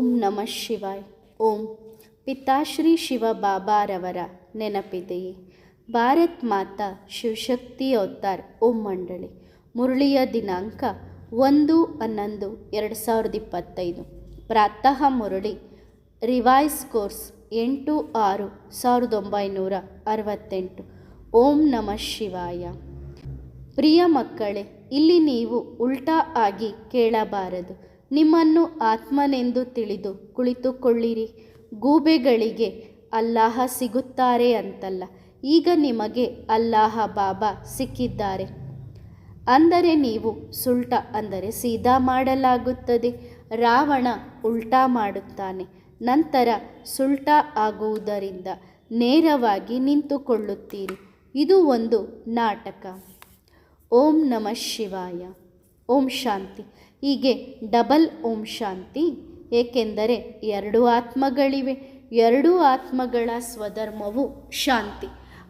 ಓಂ ನಮಃ ಶಿವಾಯ್. ಓಂ ಪಿತಾಶ್ರೀ ಶಿವ ಬಾಬಾರವರ ನೆನಪಿದೆಯೇ ಭಾರತ್ ಮಾತಾ ಶಿವಶಕ್ತಿ ಅವತಾರ್ ಓಂ ಮಂಡಳಿ. ಮುರಳಿಯ ದಿನಾಂಕ ಒಂದು ಹನ್ನೊಂದು ಎರಡು ಸಾವಿರದ ಇಪ್ಪತ್ತೈದು. ಪ್ರಾತಃ ಮುರಳಿ ರಿವೈಸ್ ಕೋರ್ಸ್ ಎಂಟು ಆರು ಸಾವಿರದ ಒಂಬೈನೂರ ಅರವತ್ತೆಂಟು. ಓಂ ನಮಃ ಶಿವಾಯ. ಪ್ರಿಯ ಮಕ್ಕಳೇ, ಇಲ್ಲಿ ನೀವು ಉಲ್ಟಾ ಆಗಿ ಕೇಳಬಾರದು. ನಿಮ್ಮನ್ನು ಆತ್ಮನೆಂದು ತಿಳಿದು ಕುಳಿತುಕೊಳ್ಳಿರಿ. ಗೂಬೆಗಳಿಗೆ ಅಲ್ಲಾಹ ಸಿಗುತ್ತಾರೆ ಅಂತಲ್ಲ, ಈಗ ನಿಮಗೆ ಅಲ್ಲಾಹ ಬಾಬಾ ಸಿಕ್ಕಿದ್ದಾರೆ. ಅಂದರೆ ನೀವು ಸುಲ್ಟ ಅಂದರೆ ಸೀದಾ ಮಾಡಲಾಗುತ್ತದೆ, ರಾವಣ ಉಲ್ಟಾ ಮಾಡುತ್ತಾನೆ. ನಂತರ ಸುಲ್ಟ ಆಗುವುದರಿಂದ ನೇರವಾಗಿ ನಿಂತುಕೊಳ್ಳುತ್ತೀರಿ. ಇದು ಒಂದು ನಾಟಕ. ಓಂ ನಮಃ ಶಿವಾಯ. ಓಂ ಶಾಂತಿ. ಹೀಗೆ ಡಬಲ್ ಓಂ ಶಾಂತಿ, ಏಕೆಂದರೆ ಎರಡು ಆತ್ಮಗಳಿವೆ. ಎರಡೂ ಆತ್ಮಗಳ ಸ್ವಧರ್ಮವು ಶಾಂತಿ.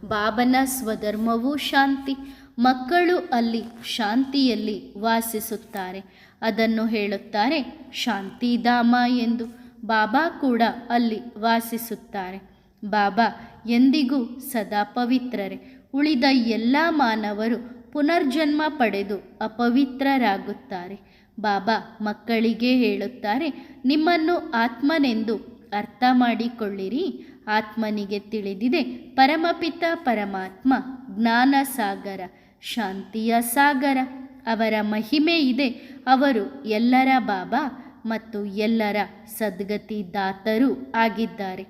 ಬಾಬನ ಸ್ವಧರ್ಮವೂ ಶಾಂತಿ. ಮಕ್ಕಳು ಅಲ್ಲಿ ಶಾಂತಿಯಲ್ಲಿ ವಾಸಿಸುತ್ತಾರೆ. ಅದನ್ನು ಹೇಳುತ್ತಾರೆ ಶಾಂತಿಧಾಮ ಎಂದು. ಬಾಬಾ ಕೂಡ ಅಲ್ಲಿ ವಾಸಿಸುತ್ತಾರೆ. ಬಾಬಾ ಎಂದಿಗೂ ಸದಾ ಪವಿತ್ರರೆ. ಉಳಿದ ಎಲ್ಲ ಮಾನವರು ಪುನರ್ಜನ್ಮ ಪಡೆದು ಅಪವಿತ್ರರಾಗುತ್ತಾರೆ. ಬಾಬಾ ಮಕ್ಕಳಿಗೆ ಹೇಳುತ್ತಾರೆ, ನಿಮ್ಮನ್ನು ಆತ್ಮನೆಂದು ಅರ್ಥ ಮಾಡಿಕೊಳ್ಳಿರಿ ಆತ್ಮನಿಗೆ ತಿಳಿದಿದೆ, ಪರಮಪಿತ ಪರಮಾತ್ಮ ಜ್ಞಾನ ಸಾಗರ ಶಾಂತಿಯ ಸಾಗರ. ಅವರ ಮಹಿಮೆ ಇದೆ. ಅವರು ಎಲ್ಲರ ಬಾಬಾ ಮತ್ತು ಎಲ್ಲರ ಸದ್ಗತಿ ದಾತರು ಆಗಿದ್ದಾರೆ.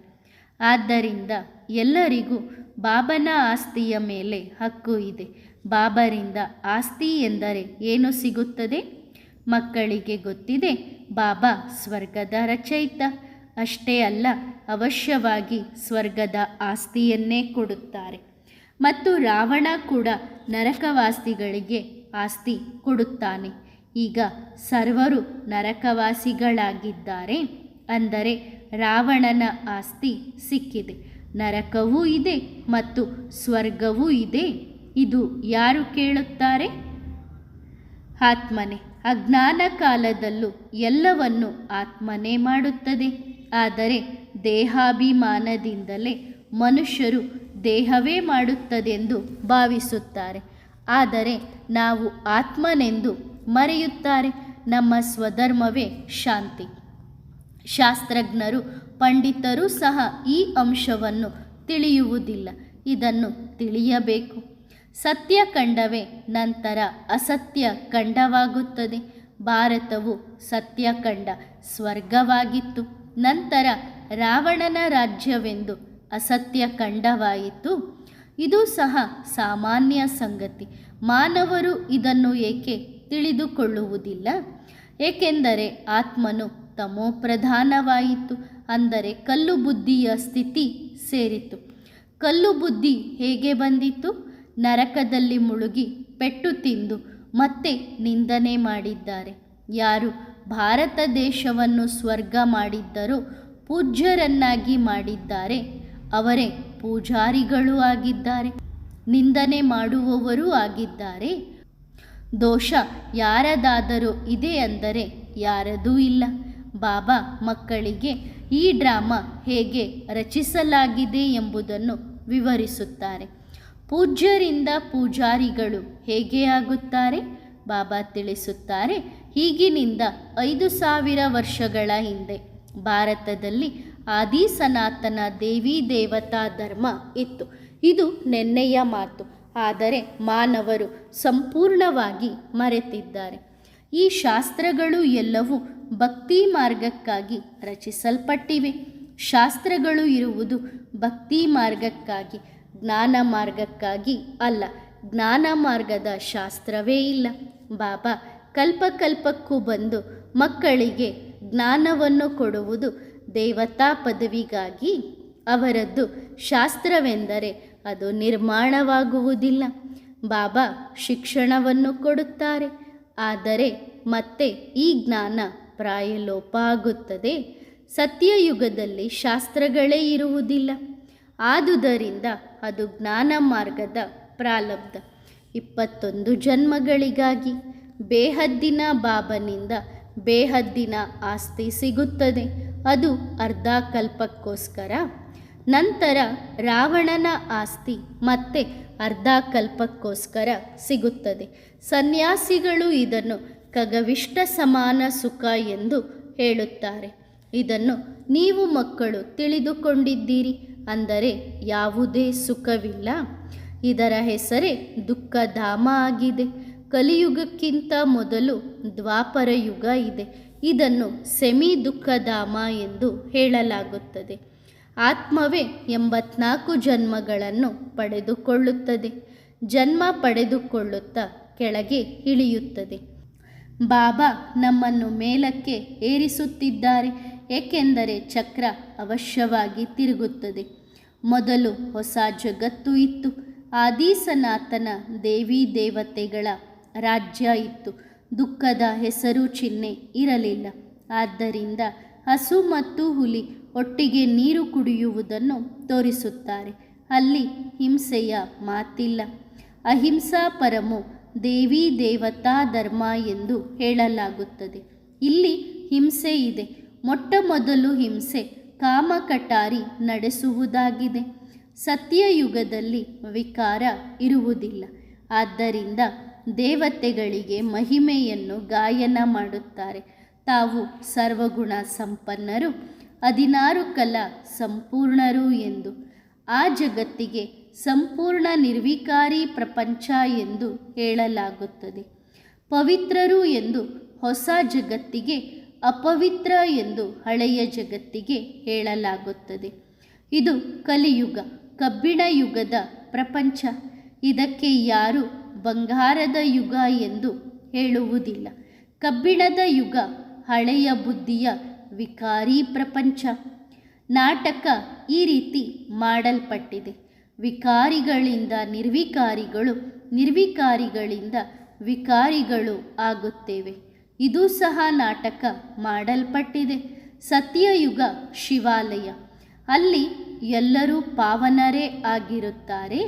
ಆದ್ದರಿಂದ ಎಲ್ಲರಿಗೂ ಬಾಬನ ಆಸ್ತಿಯ ಮೇಲೆ ಹಕ್ಕು ಇದೆ. ಬಾಬರಿಂದ ಆಸ್ತಿ ಎಂದರೆ ಏನು ಸಿಗುತ್ತದೆ? ಮಕ್ಕಳಿಗೆ ಗೊತ್ತಿದೆ, ಬಾಬಾ ಸ್ವರ್ಗದ ರಚಯಿತ. ಅಷ್ಟೇ ಅಲ್ಲ, ಅವಶ್ಯವಾಗಿ ಸ್ವರ್ಗದ ಆಸ್ತಿಯನ್ನೇ ಕೊಡುತ್ತಾರೆ. ಮತ್ತು ರಾವಣ ಕೂಡ ನರಕವಾಸಿಗಳಿಗೆ ಆಸ್ತಿ ಕೊಡುತ್ತಾನೆ. ಈಗ ಸರ್ವರು ನರಕವಾಸಿಗಳಾಗಿದ್ದಾರೆ. ಅಂದರೆ ರಾವಣನ ಆಸ್ತಿ ಸಿಕ್ಕಿದೆ. ನರಕವೂ ಇದೆ ಮತ್ತು ಸ್ವರ್ಗವೂ ಇದೆ. ಇದು ಯಾರು ಕೇಳುತ್ತಾರೆ? ಆತ್ಮನೆ. ಅಜ್ಞಾನ ಕಾಲದಲ್ಲೂ ಎಲ್ಲವನ್ನು ಆತ್ಮನೇ ಮಾಡುತ್ತದೆ. ಆದರೆ ದೇಹಾಭಿಮಾನದಿಂದಲೇ ಮನುಷ್ಯರು ದೇಹವೇ ಮಾಡುತ್ತದೆಂದು ಭಾವಿಸುತ್ತಾರೆ. ಆದರೆ ನಾವು ಆತ್ಮನೆಂದು ಮರೆಯುತ್ತಾರೆ. ನಮ್ಮ ಸ್ವಧರ್ಮವೇ ಶಾಂತಿ. ಶಾಸ್ತ್ರಜ್ಞರು, ಪಂಡಿತರೂ ಸಹ ಈ ಅಂಶವನ್ನು ತಿಳಿಯುವುದಿಲ್ಲ. ಇದನ್ನು ತಿಳಿಯಬೇಕು. ಸತ್ಯ ಕಂಡವೇ ನಂತರ ಅಸತ್ಯ ಕಂಡವಾಗುತ್ತದೆ. ಭಾರತವು ಸತ್ಯ ಕಂಡ ಸ್ವರ್ಗವಾಗಿತ್ತು. ನಂತರ ರಾವಣನ ರಾಜ್ಯವೆಂದು ಅಸತ್ಯ ಕಂಡವಾಯಿತು. ಇದು ಸಹ ಸಾಮಾನ್ಯ ಸಂಗತಿ. ಮಾನವರು ಇದನ್ನು ಏಕೆ ತಿಳಿದುಕೊಳ್ಳುವುದಿಲ್ಲ? ಏಕೆಂದರೆ ಆತ್ಮನು ತಮೋಪ್ರಧಾನವಾಯಿತು. ಅಂದರೆ ಕಲ್ಲು ಬುದ್ಧಿಯ ಸ್ಥಿತಿ ಸೇರಿತು. ಕಲ್ಲು ಬುದ್ಧಿ ಹೇಗೆ ಬಂದಿತು? ನರಕದಲ್ಲಿ ಮುಳುಗಿ ಪೆಟ್ಟು ತಿಂದು ಮತ್ತೆ ನಿಂದನೆ ಮಾಡಿದ್ದಾರೆ. ಯಾರು ಭಾರತ ದೇಶವನ್ನು ಸ್ವರ್ಗ ಮಾಡಿದ್ದರೂ ಪೂಜ್ಯರನ್ನಾಗಿ ಮಾಡಿದ್ದಾರೆ. ಅವರೇ ಪೂಜಾರಿಗಳು ಆಗಿದ್ದಾರೆ. ನಿಂದನೆ ಮಾಡುವವರೂ ಆಗಿದ್ದಾರೆ. ದೋಷ ಯಾರದಾದರೂ ಇದೆ ಅಂದರೆ ಯಾರದೂ ಇಲ್ಲ. ಬಾಬಾ ಮಕ್ಕಳಿಗೆ ಈ ಡ್ರಾಮಾ ಹೇಗೆ ರಚಿಸಲಾಗಿದೆ ಎಂಬುದನ್ನು ವಿವರಿಸುತ್ತಾರೆ. ಪೂಜ್ಯರಿಂದ ಪೂಜಾರಿಗಳು ಹೇಗೆ ಆಗುತ್ತಾರೆ? ಬಾಬಾ ತಿಳಿಸುತ್ತಾರೆ ಈಗಿನಿಂದ ಐದು ಸಾವಿರ ವರ್ಷಗಳ ಹಿಂದೆ ಭಾರತದಲ್ಲಿ ಆದಿ ಸನಾತನ ದೇವಿ ದೇವತಾ ಧರ್ಮ ಇತ್ತು. ಇದು ನೆನ್ನೆಯ ಮಾತು. ಆದರೆ ಮಾನವರು ಸಂಪೂರ್ಣವಾಗಿ ಮರೆತಿದ್ದಾರೆ. ಈ ಶಾಸ್ತ್ರಗಳು ಎಲ್ಲವೂ ಭಕ್ತಿ ಮಾರ್ಗಕ್ಕಾಗಿ ರಚಿಸಲ್ಪಟ್ಟಿವೆ. ಶಾಸ್ತ್ರಗಳು ಇರುವುದು ಭಕ್ತಿ ಮಾರ್ಗಕ್ಕಾಗಿ. ಜ್ಞಾನ ಮಾರ್ಗಕ್ಕಾಗಿ ಅಲ್ಲ, ಜ್ಞಾನ ಮಾರ್ಗದ ಶಾಸ್ತ್ರವೇ ಇಲ್ಲ. ಬಾಬಾ, ಕಲ್ಪಕಲ್ಪಕ್ಕೂ ಬಂದು ಮಕ್ಕಳಿಗೆ ಜ್ಞಾನವನ್ನು ಕೊಡುವುದು ದೇವತಾ ಪದವಿಗಾಗಿ ಅವರದ್ದು ಶಾಸ್ತ್ರವೆಂದರೆ ಅದು ನಿರ್ಮಾಣವಾಗುವುದಿಲ್ಲ. ಬಾಬಾ ಶಿಕ್ಷಣವನ್ನು ಕೊಡುತ್ತಾರೆ, ಆದರೆ ಮತ್ತೆ ಈ ಜ್ಞಾನ ಪ್ರಾಯಲೋಪ ಆಗುತ್ತದೆ ಸತ್ಯಯುಗದಲ್ಲಿ ಶಾಸ್ತ್ರಗಳೇ ಇರುವುದಿಲ್ಲ. ಆದುದರಿಂದ ಅದು ಜ್ಞಾನ ಮಾರ್ಗದ ಪ್ರಾಲಬ್ಧ. ಇಪ್ಪತ್ತೊಂದು ಜನ್ಮಗಳಿಗಾಗಿ ಬೇಹದ್ದಿನ ಬಾಬನಿಂದ ಬೇಹದ್ದಿನ ಆಸ್ತಿ ಸಿಗುತ್ತದೆ. ಅದು ಅರ್ಧ ಕಲ್ಪಕ್ಕೋಸ್ಕರ ನಂತರ ರಾವಣನ ಆಸ್ತಿ ಮತ್ತೆ ಅರ್ಧ ಕಲ್ಪಕ್ಕೋಸ್ಕರ ಸಿಗುತ್ತದೆ. ಸನ್ಯಾಸಿಗಳು ಇದನ್ನು ಖಗವಿಷ್ಟ ಸಮಾನ ಸುಖ ಎಂದು ಹೇಳುತ್ತಾರೆ. ಇದನ್ನು ನೀವು ಮಕ್ಕಳು ತಿಳಿದುಕೊಂಡಿದ್ದೀರಿ. ಅಂದರೆ ಯಾವುದೇ ಸುಖವಿಲ್ಲ. ಇದರ ಹೆಸರೇ ದುಃಖಧಾಮ ಆಗಿದೆ ಕಲಿಯುಗಕ್ಕಿಂತ ಮೊದಲು ದ್ವಾಪರ ಯುಗ ಇದೆ. ಇದನ್ನು ಸೆಮಿ ದುಃಖಧಾಮ ಎಂದು ಹೇಳಲಾಗುತ್ತದೆ. ಆತ್ಮವೇ ಎಂಬತ್ನಾಲ್ಕು ಜನ್ಮಗಳನ್ನು ಪಡೆದುಕೊಳ್ಳುತ್ತದೆ. ಜನ್ಮ ಪಡೆದುಕೊಳ್ಳುತ್ತಾ ಕೆಳಗೆ ಇಳಿಯುತ್ತದೆ. ಬಾಬಾ ನಮ್ಮನ್ನು ಮೇಲಕ್ಕೆ ಏರಿಸುತ್ತಿದ್ದಾರೆ. ಏಕೆಂದರೆ ಚಕ್ರ ಅವಶ್ಯವಾಗಿ ತಿರುಗುತ್ತದೆ. ಮೊದಲು ಹೊಸ ಜಗತ್ತು ಇತ್ತು. ಆದಿ ಸನಾತನ ದೇವಿ ದೇವತೆಗಳ ರಾಜ್ಯ ಇತ್ತು. ದುಃಖದ ಹೆಸರು ಚಿಹ್ನೆ ಇರಲಿಲ್ಲ. ಆದ್ದರಿಂದ ಹಸು ಮತ್ತು ಹುಲಿ ಒಟ್ಟಿಗೆ ನೀರು ಕುಡಿಯುವುದನ್ನು ತೋರಿಸುತ್ತಾರೆ. ಅಲ್ಲಿ ಹಿಂಸೆಯ ಮಾತಿಲ್ಲ. ಅಹಿಂಸಾ ಪರಮು ದೇವಿ ದೇವತಾ ಧರ್ಮ ಎಂದು ಹೇಳಲಾಗುತ್ತದೆ. ಇಲ್ಲಿ ಹಿಂಸೆ ಇದೆ. ಮೊಟ್ಟ ಮೊದಲು ಹಿಂಸೆ ಕಾಮಕಟಾರಿ ನಡೆಸುವುದಾಗಿದೆ. ಸತ್ಯಯುಗದಲ್ಲಿ ವಿಕಾರ ಇರುವುದಿಲ್ಲ. ಆದ್ದರಿಂದ ದೇವತೆಗಳಿಗೆ ಮಹಿಮೆಯನ್ನು ಗಾಯನ ಮಾಡುತ್ತಾರೆ. ತಾವು ಸರ್ವಗುಣ ಸಂಪನ್ನರು, ಹದಿನಾರು ಕಲಾ ಸಂಪೂರ್ಣರು ಎಂದು. ಆ ಜಗತ್ತಿಗೆ ಸಂಪೂರ್ಣ ನಿರ್ವಿಕಾರಿ ಪ್ರಪಂಚ ಎಂದು ಹೇಳಲಾಗುತ್ತದೆ. ಪವಿತ್ರರು ಎಂದು ಹೊಸ ಜಗತ್ತಿಗೆ ಅಪವಿತ್ರ ಎಂದು ಹಳೆಯ ಜಗತ್ತಿಗೆ ಹೇಳಲಾಗುತ್ತದೆ. ಇದು ಕಲಿಯುಗ, ಕಬ್ಬಿಣ ಯುಗದ ಪ್ರಪಂಚ. ಇದಕ್ಕೆ ಯಾರು ಬಂಗಾರದ ಯುಗ ಎಂದು ಹೇಳುವುದಿಲ್ಲ. ಕಬ್ಬಿಣದ ಯುಗ ಹಳೆಯ ಬುದ್ಧಿಯ ವಿಕಾರಿ ಪ್ರಪಂಚ. ನಾಟಕ ಈ ರೀತಿ ಮಾಡಲ್ಪಟ್ಟಿದೆ. ವಿಕಾರಿಗಳಿಂದ ನಿರ್ವಿಕಾರಿಗಳು ನಿರ್ವಿಕಾರಿಗಳಿಂದ ವಿಕಾರಿಗಳು ಆಗುತ್ತೇವೆ. ಇದು ಸಹ ನಾಟಕ ಮಾಡಲ್ಪಟ್ಟಿದೆ. ಸತ್ಯಯುಗ ಶಿವಾಲಯ. ಅಲ್ಲಿ ಎಲ್ಲರೂ ಪಾವನರೇ ಆಗಿರುತ್ತಾರೆ.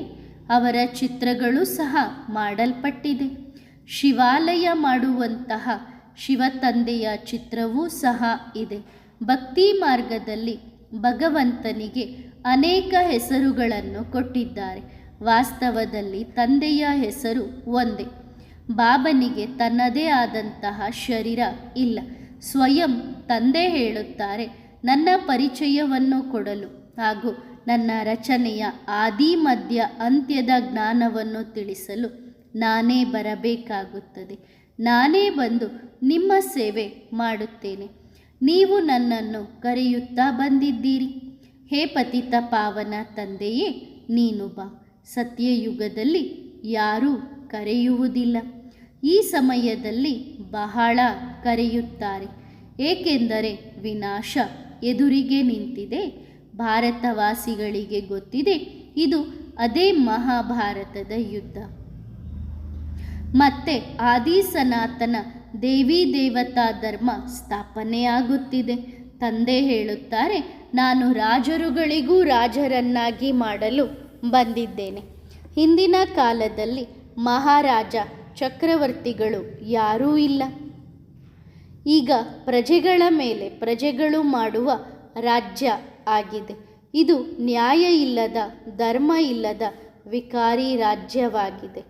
ಅವರ ಚಿತ್ರಗಳು ಸಹ ಮಾಡಲ್ಪಟ್ಟಿದೆ. ಶಿವಾಲಯ ಮಾಡುವಂತಹ ಶಿವತಂದೆಯ ಚಿತ್ರವೂ ಸಹ ಇದೆ. ಭಕ್ತಿ ಮಾರ್ಗದಲ್ಲಿ ಭಗವಂತನಿಗೆ ಅನೇಕ ಹೆಸರುಗಳನ್ನು ಕೊಟ್ಟಿದ್ದಾರೆ. ವಾಸ್ತವದಲ್ಲಿ ತಂದೆಯ ಹೆಸರು ಒಂದೇ. ಬಾಬನಿಗೆ ತನ್ನದೇ ಆದಂತಹ ಶರೀರ ಇಲ್ಲ. ಸ್ವಯಂ ತಂದೆ ಹೇಳುತ್ತಾರೆ, ನನ್ನ ಪರಿಚಯವನ್ನು ಕೊಡಲು ಹಾಗೂ ನನ್ನ ರಚನೆಯ ಆದಿ ಮಧ್ಯ ಅಂತ್ಯದ ಜ್ಞಾನವನ್ನು ತಿಳಿಸಲು ನಾನೇ ಬರಬೇಕಾಗುತ್ತದೆ. ನಾನೇ ಬಂದು ನಿಮ್ಮ ಸೇವೆ ಮಾಡುತ್ತೇನೆ. ನೀವು ನನ್ನನ್ನು ಕರೆಯುತ್ತಾ ಬಂದಿದ್ದೀರಿ. ಹೇ ಪತಿತ ಪಾವನ ತಂದೆಯೇ, ನೀನು ಬಾ. ಸತ್ಯಯುಗದಲ್ಲಿ ಯಾರೂ ಕರೆಯುವುದಿಲ್ಲ. ಈ ಸಮಯದಲ್ಲಿ ಬಹಳ ಕರೆಯುತ್ತಾರೆ. ಏಕೆಂದರೆ ವಿನಾಶ ಎದುರಿಗೆ ನಿಂತಿದೆ, ಭಾರತವಾಸಿಗಳಿಗೆ ಗೊತ್ತಿದೆ, ಇದು ಅದೇ ಮಹಾಭಾರತದ ಯುದ್ಧ. ಮತ್ತೆ ಆದಿ ಸನಾತನ ದೇವಿ ದೇವತಾ ಧರ್ಮ ಸ್ಥಾಪನೆಯಾಗುತ್ತಿದೆ ತಂದೆ ಹೇಳುತ್ತಾರೆ, ನಾನು ರಾಜರುಗಳಿಗೂ ರಾಜರನ್ನಾಗಿ ಮಾಡಲು ಬಂದಿದ್ದೇನೆ. ಹಿಂದಿನ ಕಾಲದಲ್ಲಿ ಮಹಾರಾಜ ಚಕ್ರವರ್ತಿಗಳು ಯಾರೂ ಇಲ್ಲ. ಈಗ ಪ್ರಜೆಗಳ ಮೇಲೆ ಪ್ರಜೆಗಳು ಮಾಡುವ ರಾಜ್ಯ ಆಗಿದೆ. ಇದು ನ್ಯಾಯ ಇಲ್ಲದ, ಧರ್ಮ ಇಲ್ಲದ ವಿಕಾರಿ ರಾಜ್ಯವಾಗಿದೆ.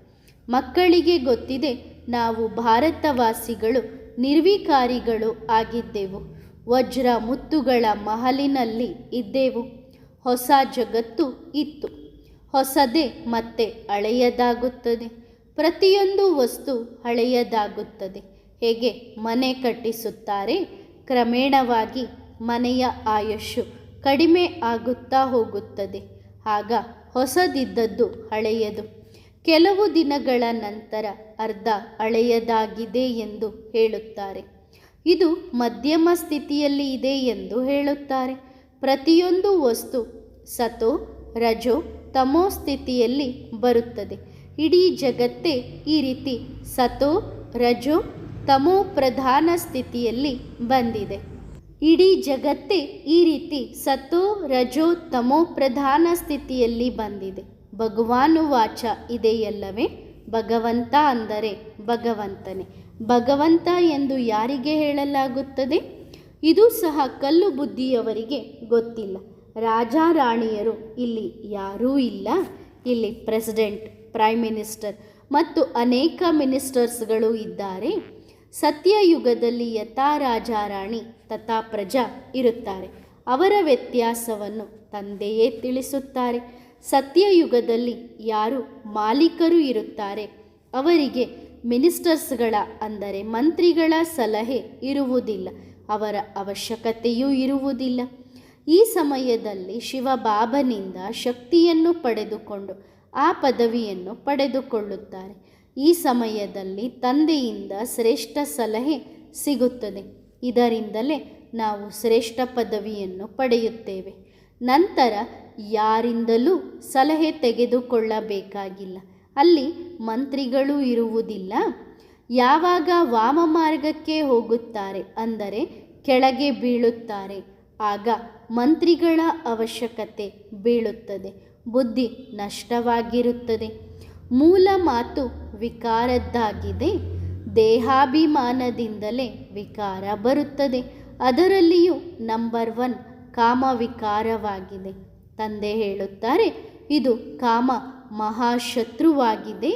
ಮಕ್ಕಳಿಗೆ ಗೊತ್ತಿದೆ ನಾವು ಭಾರತವಾಸಿಗಳು, ನಿರ್ವಿಕಾರಿಗಳು ಆಗಿದ್ದೆವು. ವಜ್ರ ಮುತ್ತುಗಳ ಮಹಲಿನಲ್ಲಿ ಇದ್ದೆವು. ಹೊಸ ಜಗತ್ತು ಇತ್ತು. ಹೊಸದೇ ಮತ್ತೆ ಹಳೆಯದಾಗುತ್ತದೆ. ಪ್ರತಿಯೊಂದು ವಸ್ತು ಹಳೆಯದಾಗುತ್ತದೆ. ಹೇಗೆ ಮನೆ ಕಟ್ಟಿಸುತ್ತಾರೆ? ಕ್ರಮೇಣವಾಗಿ ಮನೆಯ ಆಯುಷ್ಯು ಕಡಿಮೆ ಆಗುತ್ತಾ ಹೋಗುತ್ತದೆ. ಆಗ ಹೊಸದಿದ್ದದ್ದು ಹಳೆಯದು. ಕೆಲವು ದಿನಗಳ ನಂತರ ಅರ್ಧ ಹಳೆಯದಾಗಿದೆ ಎಂದು ಹೇಳುತ್ತಾರೆ. ಇದು ಮಧ್ಯಮ ಸ್ಥಿತಿಯಲ್ಲಿ ಇದೆ ಎಂದು ಹೇಳುತ್ತಾರೆ. ಪ್ರತಿಯೊಂದು ವಸ್ತು ಸತೋ, ರಜೋ ತಮೋ ಸ್ಥಿತಿಯಲ್ಲಿ ಬರುತ್ತದೆ. ಇಡೀ ಜಗತ್ತೇ ಈ ರೀತಿ ಸತೋ, ರಜೋ, ತಮೋ ಪ್ರಧಾನ ಸ್ಥಿತಿಯಲ್ಲಿ ಬಂದಿದೆ. ಇಡೀ ಜಗತ್ತೇ ಈ ರೀತಿ ಸತೋ, ರಜೋ, ತಮೋ ಪ್ರಧಾನ ಸ್ಥಿತಿಯಲ್ಲಿ ಬಂದಿದೆ. ಭಗವಾನು ವಾಚ ಇದೆಯಲ್ಲವೇ? ಭಗವಂತ ಅಂದರೆ ಭಗವಂತನೇ. ಭಗವಂತ ಎಂದು ಯಾರಿಗೆ ಹೇಳಲಾಗುತ್ತದೆ? ಇದು ಸಹ ಕಲ್ಲು ಬುದ್ಧಿಯವರಿಗೆ ಗೊತ್ತಿಲ್ಲ. ರಾಜ ರಾಣಿಯರು ಇಲ್ಲಿ ಯಾರೂ ಇಲ್ಲ. ಇಲ್ಲಿ ಪ್ರೆಸಿಡೆಂಟ್, ಪ್ರೈಮ್ ಮಿನಿಸ್ಟರ್ ಮತ್ತು ಅನೇಕ ಮಿನಿಸ್ಟರ್ಸ್ಗಳು ಇದ್ದಾರೆ. ಸತ್ಯಯುಗದಲ್ಲಿ ಯಥಾ ರಾಜ ರಾಣಿ ತಥಾ ಪ್ರಜಾ ಇರುತ್ತಾರೆ. ಅವರ ವ್ಯತ್ಯಾಸವನ್ನು ತಂದೆಯೇ ತಿಳಿಸುತ್ತಾರೆ. ಸತ್ಯಯುಗದಲ್ಲಿ ಯಾರು ಮಾಲೀಕರು ಇರುತ್ತಾರೆ? ಅವರಿಗೆ ಮಿನಿಸ್ಟರ್ಸ್ಗಳ ಅಂದರೆ ಮಂತ್ರಿಗಳ ಸಲಹೆ ಇರುವುದಿಲ್ಲ. ಅವರ ಅವಶ್ಯಕತೆಯೂ ಇರುವುದಿಲ್ಲ. ಈ ಸಮಯದಲ್ಲಿ ಶಿವ ಬಾಬನಿಂದ ಶಕ್ತಿಯನ್ನು ಪಡೆದುಕೊಂಡು ಆ ಪದವಿಯನ್ನು ಪಡೆದುಕೊಳ್ಳುತ್ತಾರೆ. ಈ ಸಮಯದಲ್ಲಿ ತಂದೆಯಿಂದ ಶ್ರೇಷ್ಠ ಸಲಹೆ ಸಿಗುತ್ತದೆ. ಇದರಿಂದಲೇ ನಾವು ಶ್ರೇಷ್ಠ ಪದವಿಯನ್ನು ಪಡೆಯುತ್ತೇವೆ. ನಂತರ ಯಾರಿಂದಲೂ ಸಲಹೆ ತೆಗೆದುಕೊಳ್ಳಬೇಕಾಗಿಲ್ಲ. ಅಲ್ಲಿ ಮಂತ್ರಿಗಳು ಇರುವುದಿಲ್ಲ. ಯಾವಾಗ ವಾಮ ಮಾರ್ಗಕ್ಕೆ ಹೋಗುತ್ತಾರೆ ಅಂದರೆ ಕೆಳಗೆ ಬೀಳುತ್ತಾರೆ. ಆಗ ಮಂತ್ರಿಗಳ ಅವಶ್ಯಕತೆ ಬೀಳುತ್ತದೆ, ಬುದ್ಧಿ ನಷ್ಟವಾಗಿರುತ್ತದೆ. ಮೂಲ ಮಾತು ವಿಕಾರದ್ದಾಗಿದೆ, ದೇಹಾಭಿಮಾನದಿಂದಲೇ ವಿಕಾರ ಬರುತ್ತದೆ. ಅದರಲ್ಲಿಯೂ ನಂಬರ್ ಒನ್ ಕಾಮ ವಿಕಾರವಾಗಿದೆ ತಂದೆ ಹೇಳುತ್ತಾರೆ, ಇದು ಕಾಮ ಮಹಾಶತ್ರುವಾಗಿದೆ.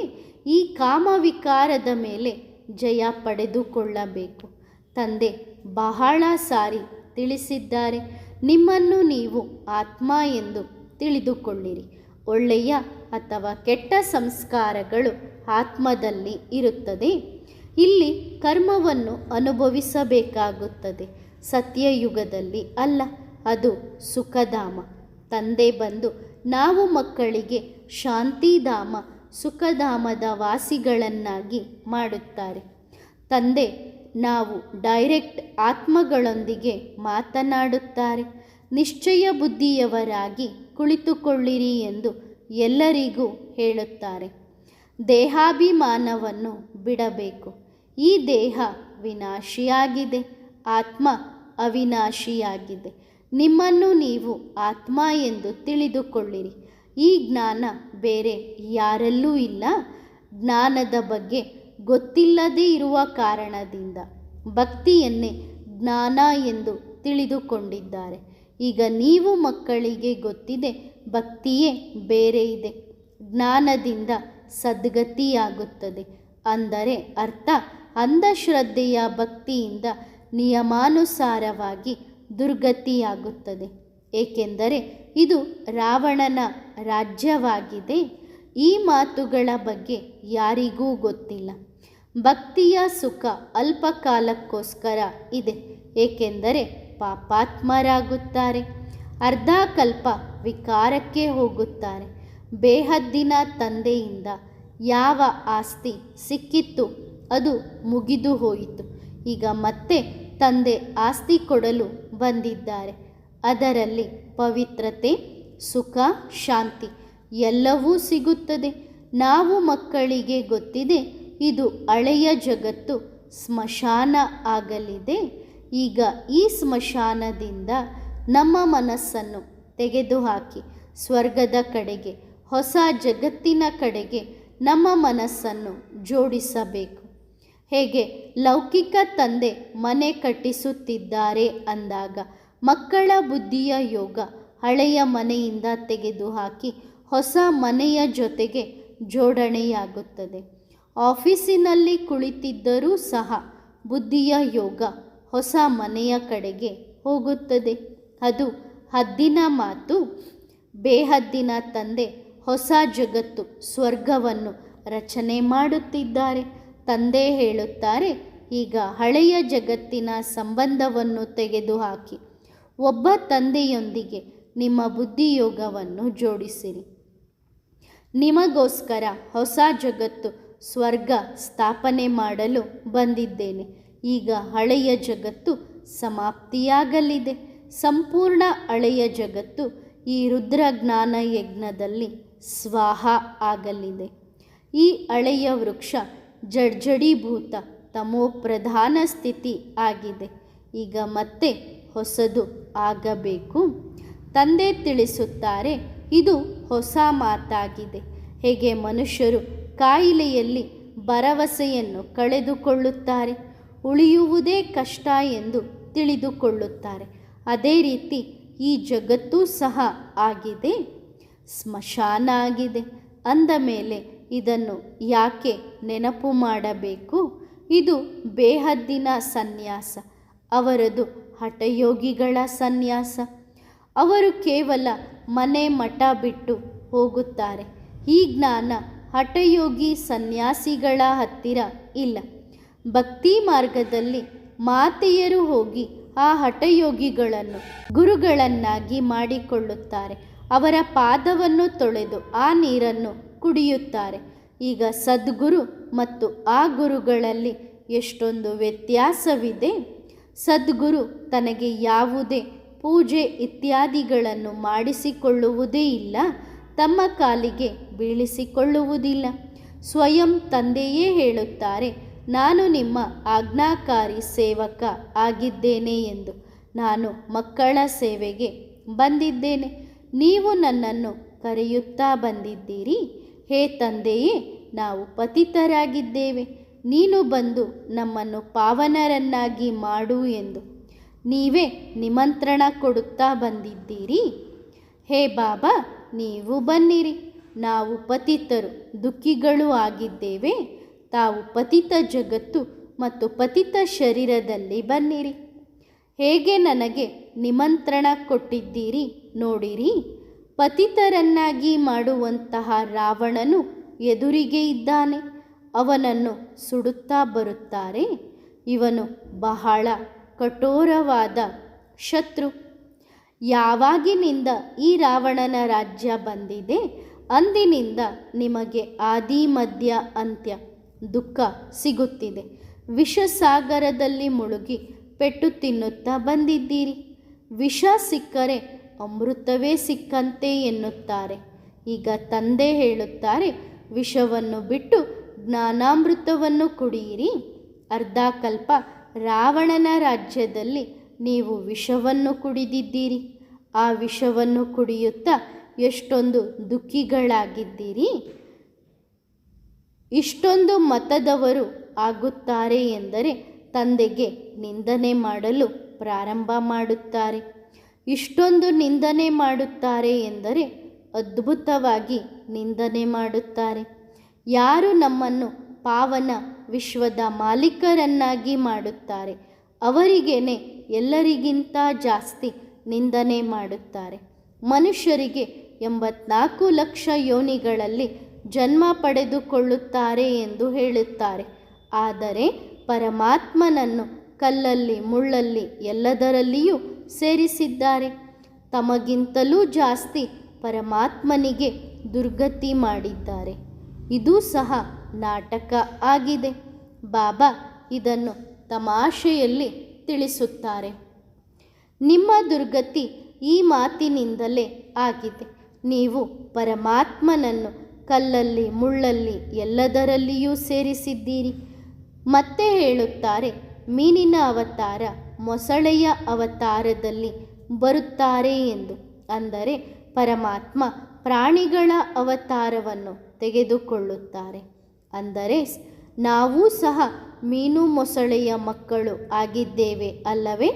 ಈ ಕಾಮ ವಿಕಾರದ ಮೇಲೆ ಜಯ ಪಡೆದುಕೊಳ್ಳಬೇಕು. ತಂದೆ ಬಹಳ ಸಾರಿ ತಿಳಿಸಿದ್ದಾರೆ. ನಿಮ್ಮನ್ನು ನೀವು ಆತ್ಮ ಎಂದು ತಿಳಿದುಕೊಳ್ಳಿರಿ. ಒಳ್ಳೆಯ ಅಥವಾ ಕೆಟ್ಟ ಸಂಸ್ಕಾರಗಳು ಆತ್ಮದಲ್ಲಿ ಇರುತ್ತದೆ. ಇಲ್ಲಿ ಕರ್ಮವನ್ನು ಅನುಭವಿಸಬೇಕಾಗುತ್ತದೆ. ಸತ್ಯಯುಗದಲ್ಲಿ ಅಲ್ಲ, ಅದು ಸುಖಧಾಮ. ತಂದೆ ಬಂದು ನಾವು ಮಕ್ಕಳಿಗೆ ಶಾಂತಿಧಾಮ, ಸುಖಧಾಮದ ವಾಸಿಗಳನ್ನಾಗಿ ಮಾಡುತ್ತಾರೆ. ತಂದೆ ನಾವು ಡೈರೆಕ್ಟ್ ಆತ್ಮಗಳೊಂದಿಗೆ ಮಾತನಾಡುತ್ತಾರೆ. ನಿಶ್ಚಯ ಬುದ್ಧಿಯವರಾಗಿ ಕುಳಿತುಕೊಳ್ಳಿರಿ ಎಂದು ಎಲ್ಲರಿಗೂ ಹೇಳುತ್ತಾರೆ. ದೇಹಾಭಿಮಾನವನ್ನು ಬಿಡಬೇಕು. ಈ ದೇಹ ವಿನಾಶಿಯಾಗಿದೆ. ಆತ್ಮ ಅವಿನಾಶಿಯಾಗಿದೆ. ನಿಮ್ಮನ್ನು ನೀವು ಆತ್ಮ ಎಂದು ತಿಳಿದುಕೊಳ್ಳಿರಿ. ಈ ಜ್ಞಾನ ಬೇರೆ ಯಾರಲ್ಲೂ ಇಲ್ಲ. ಜ್ಞಾನದ ಬಗ್ಗೆ ಗೊತ್ತಿಲ್ಲದೇ ಇರುವ ಕಾರಣದಿಂದ ಭಕ್ತಿಯನ್ನೇ ಜ್ಞಾನ ಎಂದು ತಿಳಿದುಕೊಂಡಿದ್ದಾರೆ. ಈಗ ನೀವು ಮಕ್ಕಳಿಗೆ ಗೊತ್ತಿದೆ, ಭಕ್ತಿಯೇ ಬೇರೆ ಇದೆ. ಜ್ಞಾನದಿಂದ ಸದ್ಗತಿಯಾಗುತ್ತದೆ. ಅಂದರೆ ಅರ್ಥ, ಅಂಧಶ್ರದ್ಧೆಯ ಭಕ್ತಿಯಿಂದ ನಿಯಮಾನುಸಾರವಾಗಿ ದುರ್ಗತಿಯಾಗುತ್ತದೆ. ಏಕೆಂದರೆ ಇದು ರಾವಣನ ರಾಜ್ಯವಾಗಿದೆ. ಈ ಮಾತುಗಳ ಬಗ್ಗೆ ಯಾರಿಗೂ ಗೊತ್ತಿಲ್ಲ. ಭಕ್ತಿಯ ಸುಖ ಅಲ್ಪ ಕಾಲಕ್ಕೋಸ್ಕರ ಇದೆ, ಏಕೆಂದರೆ ಪಾಪಾತ್ಮರಾಗುತ್ತಾರೆ. ಅರ್ಧಕಲ್ಪ ವಿಕಾರಕ್ಕೆ ಹೋಗುತ್ತಾರೆ. ಬೇಹದ್ದಿನ ತಂದೆಯಿಂದ ಯಾವ ಆಸ್ತಿ ಸಿಕ್ಕಿತ್ತು, ಅದು ಮುಗಿದು ಹೋಯಿತು. ಈಗ ಮತ್ತೆ ತಂದೆ ಆಸ್ತಿ ಕೊಡಲು ಬಂದಿದ್ದಾರೆ. ಅದರಲ್ಲಿ ಪವಿತ್ರತೆ, ಸುಖ, ಶಾಂತಿ ಎಲ್ಲವೂ ಸಿಗುತ್ತದೆ. ನಾವು ಮಕ್ಕಳಿಗೆ ಗೊತ್ತಿದೆ, ಇದು ಹಳೆಯ ಜಗತ್ತು ಸ್ಮಶಾನ ಆಗಲಿದೆ. ಈಗ ಈ ಸ್ಮಶಾನದಿಂದ ನಮ್ಮ ಮನಸ್ಸನ್ನು ತೆಗೆದುಹಾಕಿ, ಸ್ವರ್ಗದ ಕಡೆಗೆ, ಹೊಸ ಜಗತ್ತಿನ ಕಡೆಗೆ ನಮ್ಮ ಮನಸ್ಸನ್ನು ಜೋಡಿಸಬೇಕು. ಹೇಗೆ? ಲೌಕಿಕ ತಂದೆ ಮನೆ ಕಟ್ಟಿಸುತ್ತಿದ್ದಾರೆ ಅಂದಾಗ ಮಕ್ಕಳ ಬುದ್ಧಿಯ ಯೋಗ ಹಳೆಯ ಮನೆಯಿಂದ ತೆಗೆದುಹಾಕಿ ಹೊಸ ಮನೆಯ ಜೊತೆಗೆ ಜೋಡಣೆಯಾಗುತ್ತದೆ. ಆಫೀಸಿನಲ್ಲಿ ಕುಳಿತಿದ್ದರೂ ಸಹ ಬುದ್ಧಿಯ ಯೋಗ ಹೊಸ ಮನೆಯ ಕಡೆಗೆ ಹೋಗುತ್ತದೆ. ಅದು ಹದ್ದಿನ ಮಾತು, ಬೇಹದ್ದಿನ ತಂದೆ ಹೊಸ ಜಗತ್ತು ಸ್ವರ್ಗವನ್ನು ರಚನೆ ಮಾಡುತ್ತಿದ್ದಾರೆ. ತಂದೆ ಹೇಳುತ್ತಾರೆ, ಈಗ ಹಳೆಯ ಜಗತ್ತಿನ ಸಂಬಂಧವನ್ನು ತೆಗೆದುಹಾಕಿ. ಒಬ್ಬ ತಂದೆಯೊಂದಿಗೆ ನಿಮ್ಮ ಬುದ್ಧಿಯೋಗವನ್ನು ಜೋಡಿಸಿರಿ. ನಿಮಗೋಸ್ಕರ ಹೊಸ ಜಗತ್ತು ಸ್ವರ್ಗ ಸ್ಥಾಪನೆ ಮಾಡಲು ಬಂದಿದ್ದೇನೆ. ಈಗ ಹಳೆಯ ಜಗತ್ತು ಸಮಾಪ್ತಿಯಾಗಲಿದೆ. ಸಂಪೂರ್ಣ ಹಳೆಯ ಜಗತ್ತು ಈ ರುದ್ರಜ್ಞಾನ ಯಜ್ಞದಲ್ಲಿ ಸ್ವಾಹ ಆಗಲಿದೆ. ಈ ಹಳೆಯ ವೃಕ್ಷ ಜಡ್ಜಡೀಭೂತ ತಮೋ ಪ್ರಧಾನ ಸ್ಥಿತಿ ಆಗಿದೆ. ಈಗ ಮತ್ತೆ ಹೊಸದು ಆಗಬೇಕು. ತಂದೆ ತಿಳಿಸುತ್ತಾರೆ ಇದು ಹೊಸ ಮಾತಾಗಿದೆ. ಹೇಗೆ ಮನುಷ್ಯರು ಕಾಯಿಲೆಯಲ್ಲಿ ಭರವಸೆಯನ್ನು ಕಳೆದುಕೊಳ್ಳುತ್ತಾರೆ, ಉಳಿಯುವುದೇ ಕಷ್ಟ ಎಂದು ತಿಳಿದುಕೊಳ್ಳುತ್ತಾರೆ. ಅದೇ ರೀತಿ ಈ ಜಗತ್ತೂ ಸಹ ಆಗಿದೆ, ಸ್ಮಶಾನ ಆಗಿದೆ. ಅಂದ ಮೇಲೆ ಇದನ್ನು ಯಾಕೆ ನೆನಪು ಮಾಡಬೇಕು? ಇದು ಬೇಹದ್ದಿನ ಸನ್ಯಾಸ, ಅವರದು ಹಠಯೋಗಿಗಳ ಸನ್ಯಾಸ. ಅವರು ಕೇವಲ ಮನೆ ಮಠ ಬಿಟ್ಟು ಹೋಗುತ್ತಾರೆ. ಈ ಜ್ಞಾನ ಹಠಯೋಗಿ ಸನ್ಯಾಸಿಗಳ ಹತ್ತಿರ ಇಲ್ಲ. ಭಕ್ತಿ ಮಾರ್ಗದಲ್ಲಿ ಮಾತೆಯರು ಹೋಗಿ ಆ ಹಠಯೋಗಿಗಳನ್ನು ಗುರುಗಳನ್ನಾಗಿ ಮಾಡಿಕೊಳ್ಳುತ್ತಾರೆ. ಅವರ ಪಾದವನ್ನು ತೊಳೆದು ಆ ನೀರನ್ನು ಕುಡಿಯುತ್ತಾರೆ. ಈಗ ಸದ್ಗುರು ಮತ್ತು ಆ ಗುರುಗಳಲ್ಲಿ ಎಷ್ಟೊಂದು ವ್ಯತ್ಯಾಸವಿದೆ. ಸದ್ಗುರು ತನಗೆ ಯಾವುದೇ ಪೂಜೆ ಇತ್ಯಾದಿಗಳನ್ನು ಮಾಡಿಸಿಕೊಳ್ಳುವುದೇ ಇಲ್ಲ, ತಮ್ಮ ಕಾಲಿಗೆ ಬೀಳಿಸಿಕೊಳ್ಳುವುದಿಲ್ಲ. ಸ್ವಯಂ ತಂದೆಯೇ ಹೇಳುತ್ತಾರೆ, ನಾನು ನಿಮ್ಮ ಆಜ್ಞಾಕಾರಿ ಸೇವಕ ಆಗಿದ್ದೇನೆ ಎಂದು. ನಾನು ಮಕ್ಕಳ ಸೇವೆಗೆ ಬಂದಿದ್ದೇನೆ. ನೀವು ನನ್ನನ್ನು ಕರೆಯುತ್ತಾ ಬಂದಿದ್ದೀರಿ. ಹೇ ತಂದೆಯೇ, ನಾವು ಪತಿತರಾಗಿದ್ದೇವೆ. ನೀನು ಬಂದು ನಮ್ಮನ್ನು ಪಾವನರನ್ನಾಗಿ ಮಾಡು ಎಂದು. ನೀವೇ ನಿಮಂತ್ರಣ ಕೊಡುತ್ತಾ ಬಂದಿದ್ದೀರಿ? ಹೇ ಬಾಬಾ, ನೀವು ಬನ್ನಿರಿ. ನಾವು ಪತಿತರು, ದುಃಖಿಗಳು ಆಗಿದ್ದೇವೆ. ತಾವು ಪತಿತ ಜಗತ್ತು ಮತ್ತು ಪತಿತ ಶರೀರದಲ್ಲಿ ಬನ್ನಿರಿ. ಹೇಗೆ ನನಗೆ ನಿಮಂತ್ರಣ ಕೊಟ್ಟಿದ್ದೀರಿ ನೋಡಿರಿ. ಪತಿತರನ್ನಾಗಿ ಮಾಡುವಂತಹ ರಾವಣನು ಎದುರಿಗೆ ಇದ್ದಾನೆ. ಅವನನ್ನು ಸುಡುತ್ತಾ ಬರುತ್ತಾರೆ. ಇವನು ಬಹಳ ಕಠೋರವಾದ ಶತ್ರು. ಯಾವಾಗಿನಿಂದ ಈ ರಾವಣನ ರಾಜ್ಯ ಬಂದಿದೆ, ಅಂದಿನಿಂದ ನಿಮಗೆ ಆದಿ ಮಧ್ಯ ಅಂತ್ಯ ದುಃಖ ಸಿಗುತ್ತಿದೆ. ವಿಷಸಾಗರದಲ್ಲಿ ಮುಳುಗಿ ಪೆಟ್ಟು ತಿನ್ನುತ್ತಾ ಬಂದಿದ್ದೀರಿ. ವಿಷ ಸಿಕ್ಕರೆ ಅಮೃತವೇ ಸಿಕ್ಕಂತೆ ಎನ್ನುತ್ತಾರೆ. ಈಗ ತಂದೆ ಹೇಳುತ್ತಾರೆ, ವಿಷವನ್ನು ಬಿಟ್ಟು ಜ್ಞಾನಾಮೃತವನ್ನು ಕುಡಿಯಿರಿ. ಅರ್ಧ ಕಲ್ಪ ರಾವಣನ ರಾಜ್ಯದಲ್ಲಿ ನೀವು ವಿಷವನ್ನು ಕುಡಿದಿದ್ದೀರಿ. ಆ ವಿಷವನ್ನು ಕುಡಿಯುತ್ತಾ ಎಷ್ಟೊಂದು ದುಃಖಿಗಳಾಗಿದ್ದೀರಿ. ಇಷ್ಟೊಂದು ಮತದವರು ಆಗುತ್ತಾರೆ ಎಂದರೆ ತಂದೆಗೆ ನಿಂದನೆ ಮಾಡಲು ಪ್ರಾರಂಭ ಮಾಡುತ್ತಾರೆ. ಇಷ್ಟೊಂದು ನಿಂದನೆ ಮಾಡುತ್ತಾರೆ ಎಂದರೆ ಅದ್ಭುತವಾಗಿ ನಿಂದನೆ ಮಾಡುತ್ತಾರೆ. ಯಾರು ನಮ್ಮನ್ನು ಪಾವನ ವಿಶ್ವದ ಮಾಲೀಕರನ್ನಾಗಿ ಮಾಡುತ್ತಾರೆ. ಅವರಿಗೇನೆ ಎಲ್ಲರಿಗಿಂತ ಜಾಸ್ತಿ ನಿಂದನೆ ಮಾಡುತ್ತಾರೆ. ಮನುಷ್ಯರಿಗೆ ಎಂಬತ್ನಾಲ್ಕು ಲಕ್ಷ ಯೋನಿಗಳಲ್ಲಿ ಜನ್ಮ ಪಡೆದುಕೊಳ್ಳುತ್ತಾರೆ ಎಂದು ಹೇಳುತ್ತಾರೆ. ಆದರೆ ಪರಮಾತ್ಮನನ್ನು ಕಲ್ಲಲ್ಲಿ, ಮುಳ್ಳಲ್ಲಿ ಎಲ್ಲದರಲ್ಲಿಯೂ ಸೇರಿಸಿದ್ದಾರೆ. ತಮಗಿಂತಲೂ ಜಾಸ್ತಿ ಪರಮಾತ್ಮನಿಗೆ ದುರ್ಗತಿ ಮಾಡಿದ್ದಾರೆ. ಇದು ಸಹ ನಾಟಕ ಆಗಿದೆ. ಬಾಬಾ ಇದನ್ನು ತಮಾಷೆಯಲ್ಲಿ ತಿಳಿಸುತ್ತಾರೆ. ನಿಮ್ಮ ದುರ್ಗತಿ ಈ ಮಾತಿನಿಂದಲೇ ಆಗಿದೆ. ನೀವು ಪರಮಾತ್ಮನನ್ನು ಕಲ್ಲಲ್ಲಿ, ಮುಳ್ಳಲ್ಲಿ ಎಲ್ಲದರಲ್ಲಿಯೂ ಸೇರಿಸಿದ್ದೀರಿ. ಮತ್ತೆ ಹೇಳುತ್ತಾರೆ, ಮೀನಿನ ಅವತಾರ ಮೊಸಳೆಯ ಅವತಾರದಲ್ಲಿ ಬರುತ್ತಾರೆ ಎಂದು. ಅಂದರೆ ಪರಮಾತ್ಮ ಪ್ರಾಣಿಗಳ ಅವತಾರವನ್ನು ತೆಗೆದುಕೊಳ್ಳುತ್ತಾರೆ. ಅಂದರೆ ನಾವೂ ಸಹ ಮೀನು ಮೊಸಳೆಯ ಮಕ್ಕಳು ಆಗಿದ್ದೇವೆ ಅಲ್ಲವೇ?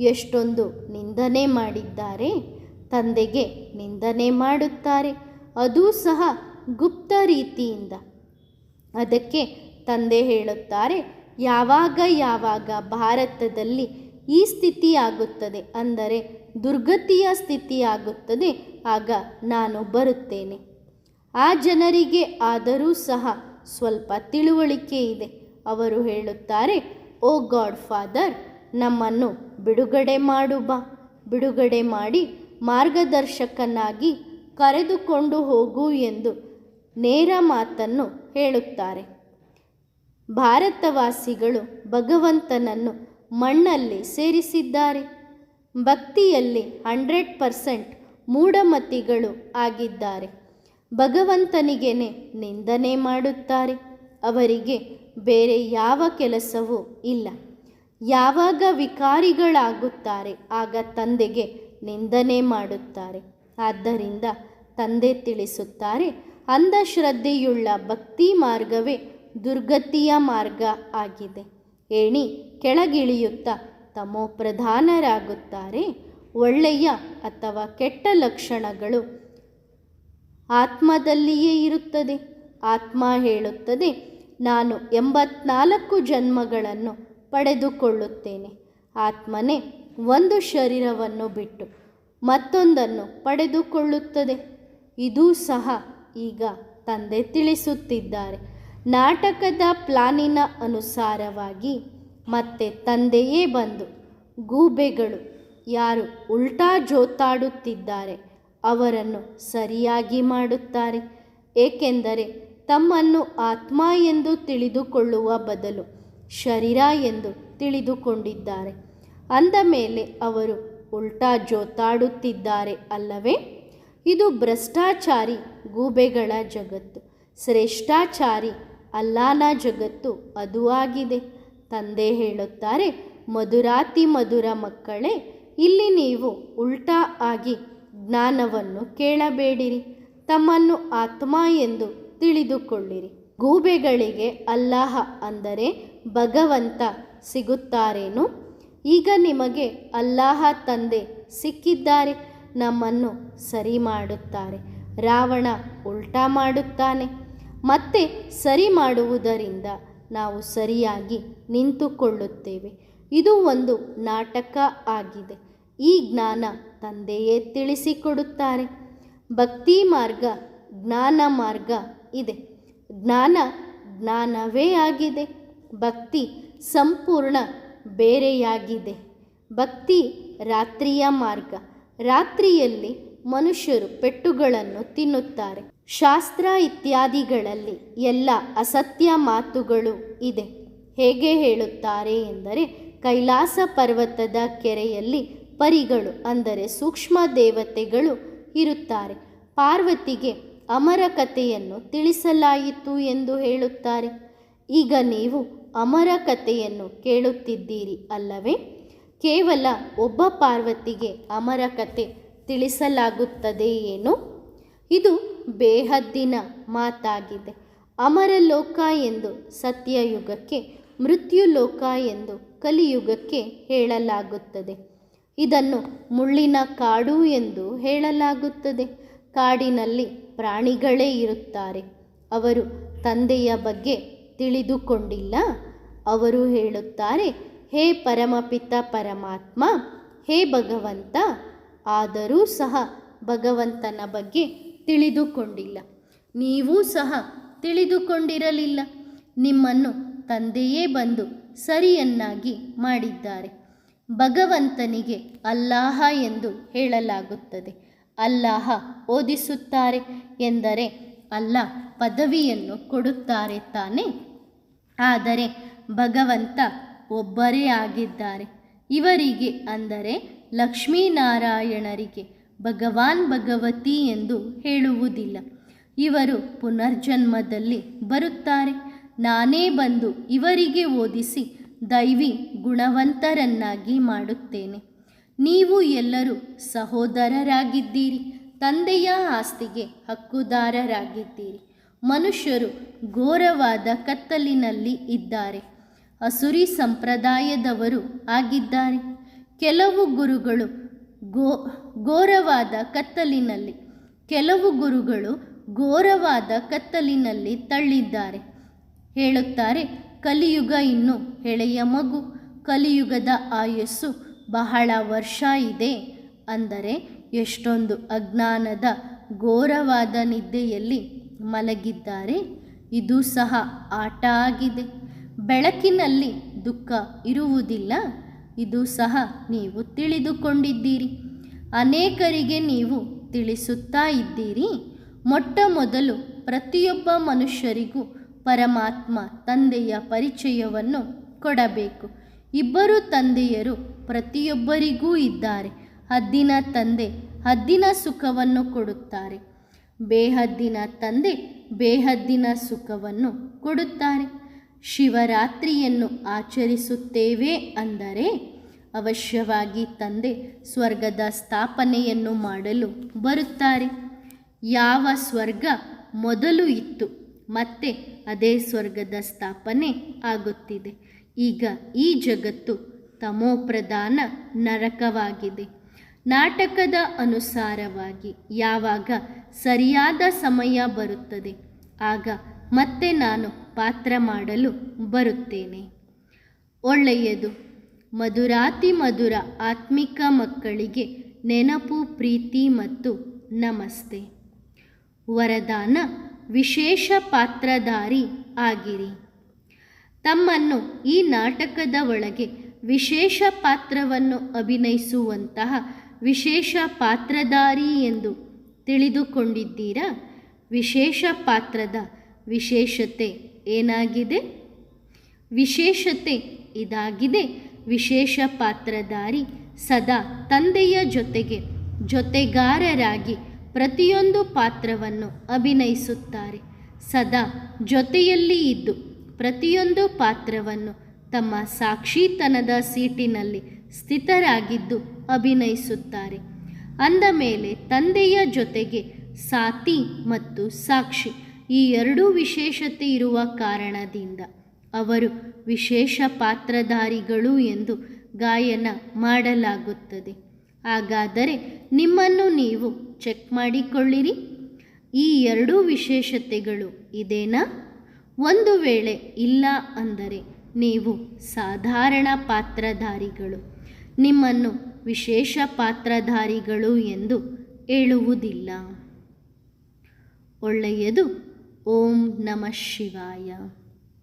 ಎಷ್ಟೊಂದು ನಿಂದನೆ ಮಾಡಿದ್ದಾರೆ, ತಂದೆಗೆ ನಿಂದನೆ ಮಾಡುತ್ತಾರೆ, ಅದೂ ಸಹ ಗುಪ್ತ ರೀತಿಯಿಂದ. ಅದಕ್ಕೆ ತಂದೆ ಹೇಳುತ್ತಾರೆ, ಯಾವಾಗ ಯಾವಾಗ ಭಾರತದಲ್ಲಿ ಈ ಸ್ಥಿತಿ ಆಗುತ್ತದೆ ಅಂದರೆ ದುರ್ಗತಿಯ ಸ್ಥಿತಿ ಆಗುತ್ತದೆ ಆಗ ನಾನು ಬರುತ್ತೇನೆ. ಆ ಜನರಿಗೆ ಆದರೂ ಸಹ ಸ್ವಲ್ಪ ತಿಳುವಳಿಕೆ ಇದೆ. ಅವರು ಹೇಳುತ್ತಾರೆ, ಓ ಗಾಡ್ ಫಾದರ್, ನಮ್ಮನ್ನು ಬಿಡುಗಡೆ ಮಾಡು ಬಾ. ಬಿಡುಗಡೆ ಮಾಡಿ ಮಾರ್ಗದರ್ಶಕನಾಗಿ ಕರೆದುಕೊಂಡು ಹೋಗು ಎಂದು ನೇರ ಮಾತನ್ನು ಹೇಳುತ್ತಾರೆ. ಭಾರತವಾಸಿಗಳು ಭಗವಂತನನ್ನು ಮಣ್ಣಲ್ಲಿ ಸೇರಿಸಿದ್ದಾರೆ. ಭಕ್ತಿಯಲ್ಲಿ ಹಂಡ್ರೆಡ್ ಪರ್ಸೆಂಟ್ ಮೂಢಮತಿಗಳು ಆಗಿದ್ದಾರೆ. ಭಗವಂತನಿಗೇನೆ ನಿಂದನೆ ಮಾಡುತ್ತಾರೆ. ಅವರಿಗೆ ಬೇರೆ ಯಾವ ಕೆಲಸವೂ ಇಲ್ಲ. ಯಾವಾಗ ವಿಕಾರಿಗಳಾಗುತ್ತಾರೆ, ಆಗ ತಂದೆಗೆ ನಿಂದನೆ ಮಾಡುತ್ತಾರೆ. ಆದ್ದರಿಂದ ತಂದೆ ತಿಳಿಸುತ್ತಾರೆ ಅಂಧಶ್ರದ್ಧೆಯುಳ್ಳ ಭಕ್ತಿ ಮಾರ್ಗವೇ ದುರ್ಗತಿಯ ಮಾರ್ಗ ಆಗಿದೆ. ಏಣಿ ಕೆಳಗಿಳಿಯುತ್ತಾ ತಮೋ ಪ್ರಧಾನರಾಗುತ್ತಾರೆ ಒಳ್ಳೆಯ ಅಥವಾ ಕೆಟ್ಟ ಲಕ್ಷಣಗಳು ಆತ್ಮದಲ್ಲಿಯೇ ಇರುತ್ತದೆ. ಆತ್ಮ ಹೇಳುತ್ತದೆ, ನಾನು ಎಂಬತ್ನಾಲ್ಕು ಜನ್ಮಗಳನ್ನು ಪಡೆದುಕೊಳ್ಳುತ್ತೇನೆ. ಆತ್ಮನೇ ಒಂದು ಶರೀರವನ್ನು ಬಿಟ್ಟು ಮತ್ತೊಂದನ್ನು ಪಡೆದುಕೊಳ್ಳುತ್ತದೆ. ಇದೂ ಸಹ ಈಗ ತಂದೆ ತಿಳಿಸುತ್ತಿದ್ದಾರೆ. ನಾಟಕದ ಪ್ಲಾನಿನ ಅನುಸಾರವಾಗಿ ಮತ್ತೆ ತಂದೆಯೇ ಬಂದು ಗೂಬೆಗಳು ಯಾರು ಉಲ್ಟಾ ಜೋತಾಡುತ್ತಿದ್ದಾರೆ. ಅವರನ್ನು ಸರಿಯಾಗಿ ಮಾಡುತ್ತಾರೆ, ಏಕೆಂದರೆ ತಮ್ಮನ್ನು ಆತ್ಮ ಎಂದು ತಿಳಿದುಕೊಳ್ಳುವ ಬದಲು ಶರೀರ ಎಂದು ತಿಳಿದುಕೊಂಡಿದ್ದಾರೆ. ಅಂದ ಮೇಲೆ ಅವರು ಉಲ್ಟಾ ಜೋತಾಡುತ್ತಿದ್ದಾರೆ ಅಲ್ಲವೇ? ಇದು ಭ್ರಷ್ಟಾಚಾರಿ ಗೂಬೆಗಳ ಜಗತ್ತು, ಶ್ರೇಷ್ಠಾಚಾರಿ ಅಲ್ಲಾನ ಜಗತ್ತು ಅದು ಆಗಿದೆ. ತಂದೆ ಹೇಳುತ್ತಾರೆ, ಮಧುರಾತಿ ಮಧುರ ಮಕ್ಕಳೇ, ಇಲ್ಲಿ ನೀವು ಉಲ್ಟಾ ಆಗಿ ಜ್ಞಾನವನ್ನು ಕೇಳಬೇಡಿರಿ, ತಮ್ಮನ್ನು ಆತ್ಮ ಎಂದು ತಿಳಿದುಕೊಳ್ಳಿರಿ. ಗೂಬೆಗಳಿಗೆ ಅಲ್ಲಾಹ ಅಂದರೆ ಭಗವಂತ ಸಿಗುತ್ತಾರೇನು? ಈಗ ನಿಮಗೆ ಅಲ್ಲಾಹ ತಂದೆ ಸಿಕ್ಕಿದ್ದಾರೆ, ನಮ್ಮನ್ನು ಸರಿ ಮಾಡುತ್ತಾರೆ. ರಾವಣ ಉಲ್ಟಾ ಮಾಡುತ್ತಾನೆ. ಮತ್ತೆ ಸರಿ ಮಾಡುವುದರಿಂದ ನಾವು ಸರಿಯಾಗಿ ನಿಂತುಕೊಳ್ಳುತ್ತೇವೆ. ಇದು ಒಂದು ನಾಟಕ ಆಗಿದೆ. ಈ ಜ್ಞಾನ ತಂದೆಯೇ ತಿಳಿಸಿಕೊಡುತ್ತಾರೆ. ಭಕ್ತಿ ಮಾರ್ಗ, ಜ್ಞಾನ ಮಾರ್ಗ ಇದೆ. ಜ್ಞಾನ ಜ್ಞಾನವೇ ಆಗಿದೆ. ಭಕ್ತಿ ಸಂಪೂರ್ಣ ಬೇರೆಯಾಗಿದೆ. ಭಕ್ತಿ ರಾತ್ರಿಯ ಮಾರ್ಗ. ರಾತ್ರಿಯಲ್ಲಿ ಮನುಷ್ಯರು ಪೆಟ್ಟುಗಳನ್ನು ತಿನ್ನುತ್ತಾರೆ. ಶಾಸ್ತ್ರ ಇತ್ಯಾದಿಗಳಲ್ಲಿ ಎಲ್ಲ ಅಸತ್ಯ ಮಾತುಗಳು ಇದೆ. ಹೇಗೆ ಹೇಳುತ್ತಾರೆ ಎಂದರೆ ಕೈಲಾಸ ಪರ್ವತದ ಕೆರೆಯಲ್ಲಿ ಪರಿಗಳು ಅಂದರೆ ಸೂಕ್ಷ್ಮ ದೇವತೆಗಳು ಇರುತ್ತಾರೆ. ಪಾರ್ವತಿಗೆ ಅಮರ ಕಥೆಯನ್ನು ತಿಳಿಸಲಾಯಿತು ಎಂದು ಹೇಳುತ್ತಾರೆ. ಈಗ ನೀವು ಅಮರ ಕಥೆಯನ್ನು ಕೇಳುತ್ತಿದ್ದೀರಿ ಅಲ್ಲವೇ? ಕೇವಲ ಒಬ್ಬ ಪಾರ್ವತಿಗೆ ಅಮರ ಕಥೆ ತಿಳಿಸಲಾಗುತ್ತದೆ ಏನು? ಇದು ಬೇಹದ್ದಿನ ಮಾತಾಗಿದೆ. ಅಮರಲೋಕ ಎಂದು ಸತ್ಯಯುಗಕ್ಕೆ ಮೃತ್ಯುಲೋಕ ಎಂದು ಕಲಿಯುಗಕ್ಕೆ ಹೇಳಲಾಗುತ್ತದೆ. ಇದನ್ನು ಮುಳ್ಳಿನ ಕಾಡು ಎಂದು ಹೇಳಲಾಗುತ್ತದೆ. ಕಾಡಿನಲ್ಲಿ ಪ್ರಾಣಿಗಳೇ ಇರುತ್ತಾರೆ. ಅವರು ತಂದೆಯ ಬಗ್ಗೆ ತಿಳಿದುಕೊಂಡಿಲ್ಲ. ಅವರು ಹೇಳುತ್ತಾರೆ, ಹೇ ಪರಮಪಿತ ಪರಮಾತ್ಮ, ಹೇ ಭಗವಂತ, ಆದರೂ ಸಹ ಭಗವಂತನ ಬಗ್ಗೆ ತಿಳಿದುಕೊಂಡಿಲ್ಲ. ನೀವೂ ಸಹ ತಿಳಿದುಕೊಂಡಿರಲಿಲ್ಲ. ನಿಮ್ಮನ್ನು ತಂದೆಯೇ ಬಂದು ಸರಿಯನ್ನಾಗಿ ಮಾಡಿದ್ದಾರೆ. ಭಗವಂತನಿಗೆ ಅಲ್ಲಾಹ ಎಂದು ಹೇಳಲಾಗುತ್ತದೆ. ಅಲ್ಲಾಹ ಓದಿಸುತ್ತಾರೆ ಎಂದರೆ ಅಲ್ಲ, ಪದವಿಯನ್ನು ಕೊಡುತ್ತಾರೆ ತಾನೆ. ಆದರೆ ಭಗವಂತ ಒಬ್ಬರೇ ಆಗಿದ್ದಾರೆ. ಇವರಿಗೆ ಅಂದರೆ ಲಕ್ಷ್ಮೀನಾರಾಯಣರಿಗೆ ಭಗವಾನ್ ಭಗವತಿ ಎಂದು ಹೇಳುವುದಿಲ್ಲ. ಇವರು ಪುನರ್ಜನ್ಮದಲ್ಲಿ ಬರುತ್ತಾರೆ. ನಾನೇ ಬಂದು ಇವರಿಗೆ ಓದಿಸಿ ದೈವಿ ಗುಣವಂತರನ್ನಾಗಿ ಮಾಡುತ್ತೇನೆ. ನೀವು ಎಲ್ಲರೂ ಸಹೋದರರಾಗಿದ್ದೀರಿ, ತಂದೆಯ ಆಸ್ತಿಗೆ ಹಕ್ಕುದಾರರಾಗಿದ್ದೀರಿ. ಮನುಷ್ಯರು ಘೋರವಾದ ಕತ್ತಲಿನಲ್ಲಿ ಇದ್ದಾರೆ. ಅಸುರಿ ಸಂಪ್ರದಾಯದವರು ಆಗಿದ್ದಾರೆ. ಕೆಲವು ಗುರುಗಳು ಗೋ, ಘೋರವಾದ ಕತ್ತಲಿನಲ್ಲಿ, ಕೆಲವು ಗುರುಗಳು ಘೋರವಾದ ಕತ್ತಲಿನಲ್ಲಿ ತಳ್ಳಿದ್ದಾರೆ. ಹೇಳುತ್ತಾರೆ ಕಲಿಯುಗ ಇನ್ನು ಎಳೆಯ ಮಗು, ಕಲಿಯುಗದ ಆಯಸ್ಸು ಬಹಳ ವರ್ಷ ಇದೆ. ಅಂದರೆ ಎಷ್ಟೊಂದು ಅಜ್ಞಾನದ ಘೋರವಾದ ನಿದ್ದೆಯಲ್ಲಿ ಮಲಗಿದ್ದಾರೆ, ಇದು ಸಹ ಆಟ ಆಗಿದೆ. ಬೆಳಕಿನಲ್ಲಿ ದುಃಖ ಇರುವುದಿಲ್ಲ, ಇದು ಸಹ ನೀವು ತಿಳಿದುಕೊಂಡಿದ್ದೀರಿ. ಅನೇಕರಿಗೆ ನೀವು ತಿಳಿಸುತ್ತಾ ಇದ್ದೀರಿ. ಮೊಟ್ಟ ಮೊದಲು ಪ್ರತಿಯೊಬ್ಬ ಮನುಷ್ಯರಿಗೂ ಪರಮಾತ್ಮ ತಂದೆಯ ಪರಿಚಯವನ್ನು ಕೊಡಬೇಕು. ಇಬ್ಬರು ತಂದೆಯರು ಪ್ರತಿಯೊಬ್ಬರಿಗೂ ಇದ್ದಾರೆ. ಹದ್ದಿನ ತಂದೆ ಹದ್ದಿನ ಸುಖವನ್ನು ಕೊಡುತ್ತಾರೆ. ಬೇಹದ್ದಿನ ತಂದೆ ಬೇಹದ್ದಿನ ಸುಖವನ್ನು ಕೊಡುತ್ತಾರೆ. ಶಿವರಾತ್ರಿಯನ್ನು ಆಚರಿಸುತ್ತೇವೆ ಅಂದರೆ ಅವಶ್ಯವಾಗಿ ತಂದೆ ಸ್ವರ್ಗದ ಸ್ಥಾಪನೆಯನ್ನು ಮಾಡಲು ಬರುತ್ತಾರೆ. ಯಾವ ಸ್ವರ್ಗ ಮೊದಲು ಇತ್ತು? ಮತ್ತೆ ಅದೇ ಸ್ವರ್ಗದ ಸ್ಥಾಪನೆ ಆಗುತ್ತಿದೆ. ಈಗ ಈ ಜಗತ್ತು ತಮೋಪ್ರಧಾನ ನರಕವಾಗಿದೆ. ನಾಟಕದ ಅನುಸಾರವಾಗಿ ಯಾವಾಗ ಸರಿಯಾದ ಸಮಯ ಬರುತ್ತದೆ, ಆಗ ಮತ್ತೆ ನಾನು ಪಾತ್ರ ಮಾಡಲು ಬರುತ್ತೇನೆ. ಒಳ್ಳೆಯದು. ಮಧುರಾತಿ ಮಧುರ ಆತ್ಮಿಕ ಮಕ್ಕಳಿಗೆ ನೆನಪು, ಪ್ರೀತಿ ಮತ್ತು ನಮಸ್ತೆ. ವರದಾನ ವಿಶೇಷ ಪಾತ್ರಧಾರಿ ಆಗಿರಿ. ತಮ್ಮನ್ನು ಈ ನಾಟಕದ ಒಳಗೆ ವಿಶೇಷ ಪಾತ್ರವನ್ನು ಅಭಿನಯಿಸುವಂತಹ ವಿಶೇಷ ಪಾತ್ರಧಾರಿ ಎಂದು ತಿಳಿದುಕೊಂಡಿದ್ದೀರಾ? ವಿಶೇಷ ಪಾತ್ರದ ವಿಶೇಷತೆ ಏನಾಗಿದೆ? ವಿಶೇಷತೆ ಇದಾಗಿದೆ. ವಿಶೇಷ ಪಾತ್ರಧಾರಿ ಸದಾ ತಂದೆಯ ಜೊತೆಗೆ ಜೊತೆಗಾರರಾಗಿ ಪ್ರತಿಯೊಂದು ಪಾತ್ರವನ್ನು ಅಭಿನಯಿಸುತ್ತಾರೆ. ಸದಾ ಜೊತೆಯಲ್ಲಿ ಇದ್ದು ಪ್ರತಿಯೊಂದು ಪಾತ್ರವನ್ನು ತಮ್ಮ ಸಾಕ್ಷಿತನದ ಸೀಟಿನಲ್ಲಿ ಸ್ಥಿತರಾಗಿದ್ದು ಅಭಿನಯಿಸುತ್ತಾರೆ. ಅಂದ ಮೇಲೆ ತಂದೆಯ ಜೊತೆಗೆ ಸಾತಿ ಮತ್ತು ಸಾಕ್ಷಿ ಈ ಎರಡೂ ವಿಶೇಷತೆ ಇರುವ ಕಾರಣದಿಂದ ಅವರು ವಿಶೇಷ ಪಾತ್ರಧಾರಿಗಳು ಎಂದು ಗಾಯನ ಮಾಡಲಾಗುತ್ತದೆ. ಹಾಗಾದರೆ ನಿಮ್ಮನ್ನು ನೀವು ಚೆಕ್ ಮಾಡಿಕೊಳ್ಳಿರಿ. ಈ ಎರಡೂ ವಿಶೇಷತೆಗಳು ಇದೇನಾ? ಒಂದು ವೇಳೆ ಇಲ್ಲ ಅಂದರೆ ನೀವು ಸಾಧಾರಣ ಪಾತ್ರಧಾರಿಗಳು. ನಿಮ್ಮನ್ನು ವಿಶೇಷ ಪಾತ್ರಧಾರಿಗಳು ಎಂದು ಹೇಳುವುದಿಲ್ಲ. ಒಳ್ಳೆಯದು. ಓಂ ನಮಃ ಶಿವಾಯ.